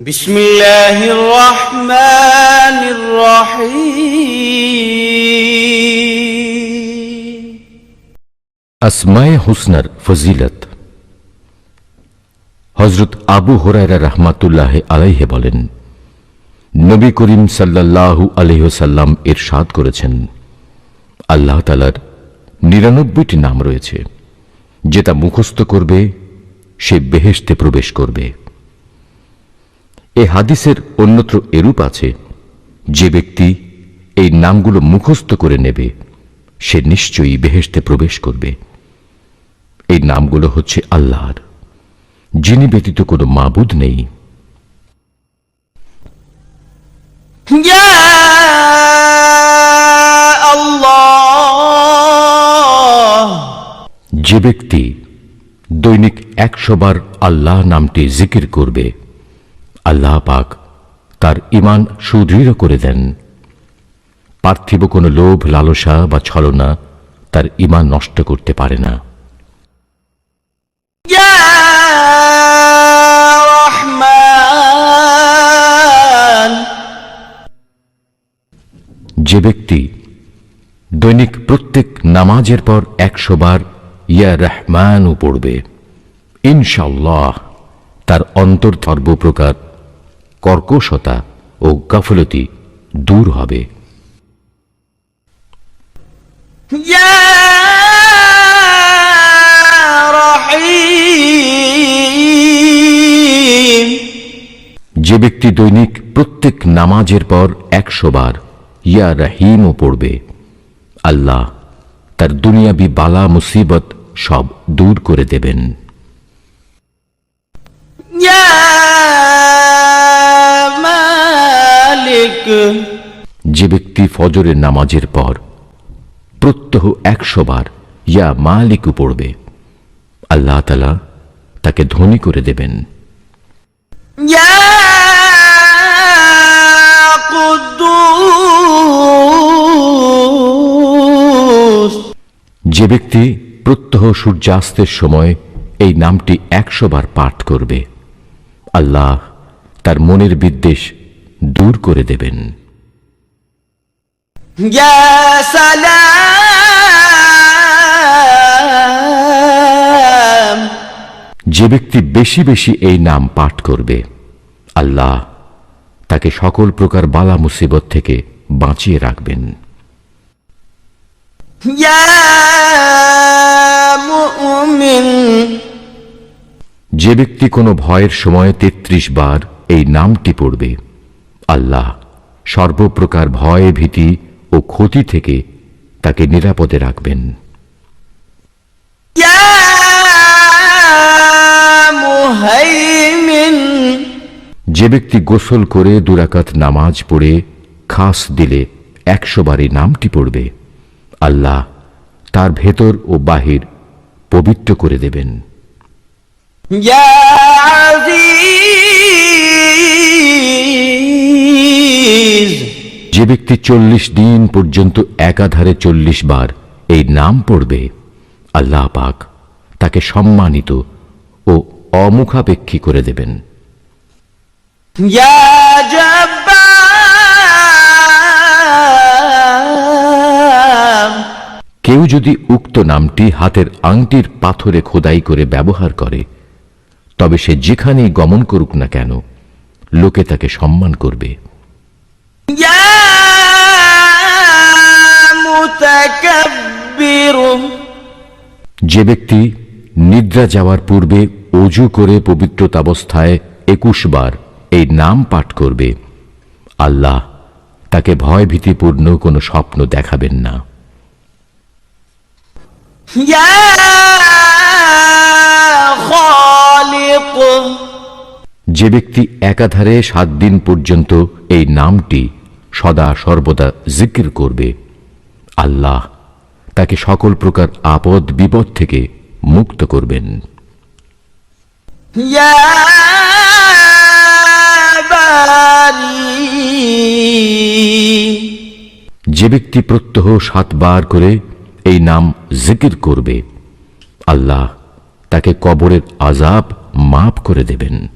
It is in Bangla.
بسم الله الرحمن الرحيم আসমায়ে হুসনার ফজিলত হজরত আবু হোরায়রা রহমাতুল্লাহ আলাইহে বলেন নবী করিম সাল্লাল্লাহু আলহ্লাম এর সাদ করেছেন আল্লাহ তালার নিরানব্বইটি নাম রয়েছে যেটা মুখস্থ করবে সে বেহেশতে প্রবেশ করবে এ হাদিসের অন্যত্র এরূপ আছে যে ব্যক্তি এই নামগুলো মুখস্থ করে নেবে সে নিশ্চয়ই বেহেস্তে প্রবেশ করবে। এই নামগুলো হচ্ছে আল্লাহর যিনি ব্যতীত কোনো মাবুদ নেই। যে ব্যক্তি দৈনিক একশো বার আল্লাহ নামটি জিকির করবে আল্লাহ পাক তার ইমান সুদৃঢ় করে দেন। পার্থিব কোনো লোভ, লালসা বা ছলনা তার ইমান নষ্ট করতে পারে না। যে ব্যক্তি দৈনিক প্রত্যেক নামাজের পর একশো বার ইয়া রহমানও পড়বে ইনশাল্লাহ তার অন্তর্ধর্ব প্রকার কর্কশতা ও গাফলতি দূর হবে। যে ব্যক্তি দৈনিক প্রত্যেক নামাজের পর একশো বার ইয়া রাহিমও পড়বে আল্লাহ তার দুনিয়াবি বালা মুসিবত সব দূর করে দেবেন। যে ব্যক্তি ফজরের নামাজের পর প্রত্যহ একশো বার ইয়া মালিকু পড়বে আল্লাহ তালা তাকে ধনী করে দেবেন। যে ব্যক্তি প্রত্যহ সূর্যাস্তের সময় এই নামটি একশো বার পাঠ করবে আল্লাহ তার মনের বিদ্বেষ দূর করে দেবেন। যে ব্যক্তি বেশি বেশি এই নাম পাঠ করবে আল্লাহ তাকে সকল প্রকার বালা মুসিবত থেকে বাঁচিয়ে রাখবেন। যে ব্যক্তি কোনো ভয়ের সময় তেত্রিশ বার এই নামটি পড়বে আল্লাহ সর্বপ্রকার ভয় ভীতি ও ক্ষতি থেকে তাকে নিরাপদে রাখবেন। যে ব্যক্তি গোসল করে দুরাকাত নামাজ পড়ে খাস দিলে একশো বারে নামটি পড়বে আল্লাহ তার ভেতর ও বাহির পবিত্র করে দেবেন। ইয়া যে ব্যক্তি চল্লিশ দিন পর্যন্ত একাধারে চল্লিশ বার এই নাম পড়বে আল্লাহ পাক তাকে সম্মানিত ও অমুখাপেক্ষী করে দেবেন কেউ যদি উক্ত নামটি হাতের আংটির পাথরে খোদাই করে ব্যবহার করে তবে সে যেখানেই গমন করুক না কেন লোকে তাকে সম্মান করবে Yeah! যে ব্যক্তি নিদ্রা যাওয়ার পূর্বে অজু করে পবিত্রতাবস্থায় একুশ বার এই নাম পাঠ করবে। আল্লাহ তাকে ভয় ভীতিপূর্ণ কোনো স্বপ্ন দেখাবেন না। যে ব্যক্তি একাধারে সাত দিন পর্যন্ত এই নামটি সদা সর্বদা জিকির করবে। আল্লাহ তাকে সকল প্রকার আপদ বিপদ থেকে মুক্ত করবেন। যে ব্যক্তি প্রত্যহ সাতবার করে এই নাম জিকির করবে আল্লাহ তাকে কবরের আজাব মাফ করে দেবেন।